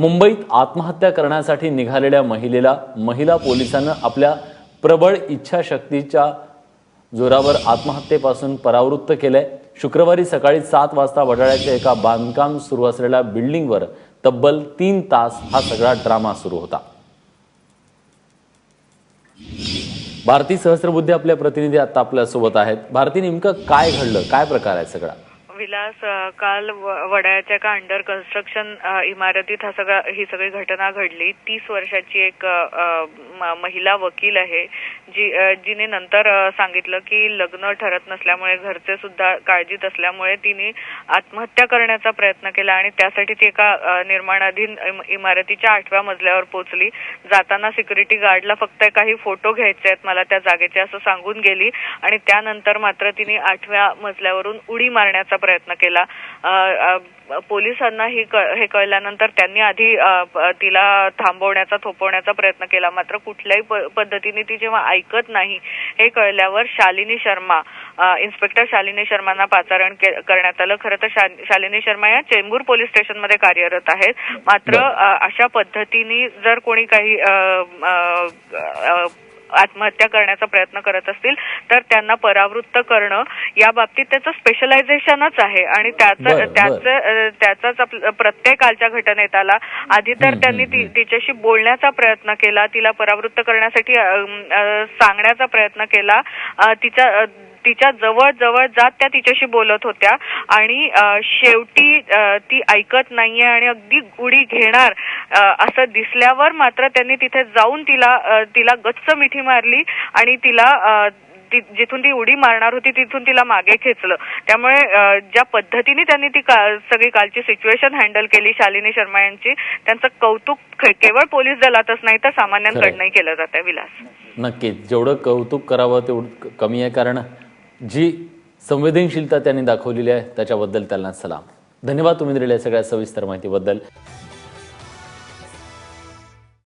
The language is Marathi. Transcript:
मुंबईत आत्महत्या करण्यासाठी निघालेल्या महिलेला महिला पोलिसांना आपल्या प्रबळ इच्छाशक्तीच्या जोरावर आत्महत्येपासून परावृत्त केलंय. शुक्रवारी सकाळी सात वाजता वडाळ्याच्या एका बांधकाम सुरू असलेल्या बिल्डिंगवर तब्बल तीन तास हा सगळा ड्रामा सुरू होता. भारती सहस्रबुद्धी आपल्या प्रतिनिधी आता आपल्यासोबत आहेत. भारती नेमकं काय घडलं? काय प्रकार आहे सगळा? विलास काल व- वडाळ्याच्या एका अंडर कन्स्ट्रक्शन इमारतीत हा सगळा ही सगळी घटना घडली. तीस वर्षाची एक महिला वकील आहे. जी जिने नंतर सांगितलं की लग्न ठरत नसल्यामुळे घरचे सुद्धा काळजीत असल्यामुळे तिने आत्महत्या करण्याचा प्रयत्न केला आणि त्यासाठी ती एका निर्माणाधीन इमारतीच्या आठव्या मजल्यावर पोहोचली. जाताना सिक्युरिटी गार्डला फक्त काही फोटो घ्यायचे आहेत मला त्या जागेचे असं सांगून गेली आणि त्यानंतर मात्र तिने आठव्या मजल्यावरून उडी मारण्याचा प्रयत्न केला. पोलिसांना ही हे कळल्यानंतर त्यांनी आधी तिला थांबवण्याचा थोपवण्याचा प्रयत्न केला. मात्र कुठल्याही पद्धतीने ती जेव्हा ऐकत नाही. हे कळल्यावर शालिनी शर्मा इन्स्पेक्टर शालिनी शर्मांना पाचारण करण्यात आलं. खरं तर शालिनी शर्मा या चेंबूर पोलीस स्टेशनमध्ये कार्यरत आहेत. मात्र अशा पद्धतीने जर कोणी काही आत्महत्या करण्याचा प्रयत्न करत असतील तर त्यांना परावृत्त करणं या बाबतीत त्याचं स्पेशलायझेशनच आहे आणि त्याचं त्याचं त्याचाच प्रत्येक कालच्या घटनेत आला आधी तर त्यांनी. तिच्याशी बोलण्याचा प्रयत्न केला तिला परावृत्त करण्यासाठी सांगण्याचा प्रयत्न केला तिच्या तिच्या जवळ जवळ जात त्या तिच्याशी बोलत होत्या. आणि शेवटी ती ऐकत नाहीये आणि अगदी उडी घेणार असं दिसल्यावर मात्र त्यांनी तिथे जाऊन तिला तिला गच्च मिठी मारली आणि तिला जिथून ती उडी मारणार होती तिथून तिला मागे खेचलं. त्यामुळे ज्या पद्धतीने त्यांनी ती का- सगळी कालची सिच्युएशन हँडल केली शालिनी शर्मा यांची त्यांचं कौतुक केवळ पोलीस दलातच नाही तर सामान्यांकडनंही केलं जात आहे विलास. नक्कीच. जेवढं कौतुक करावं तेवढं कमी आहे कारण जी संवेदनशीलता त्यांनी दाखवलेली आहे त्याच्याबद्दल त्यांना सलाम. धन्यवाद तुम्ही दिलेल्या सगळ्या सविस्तर माहितीबद्दल.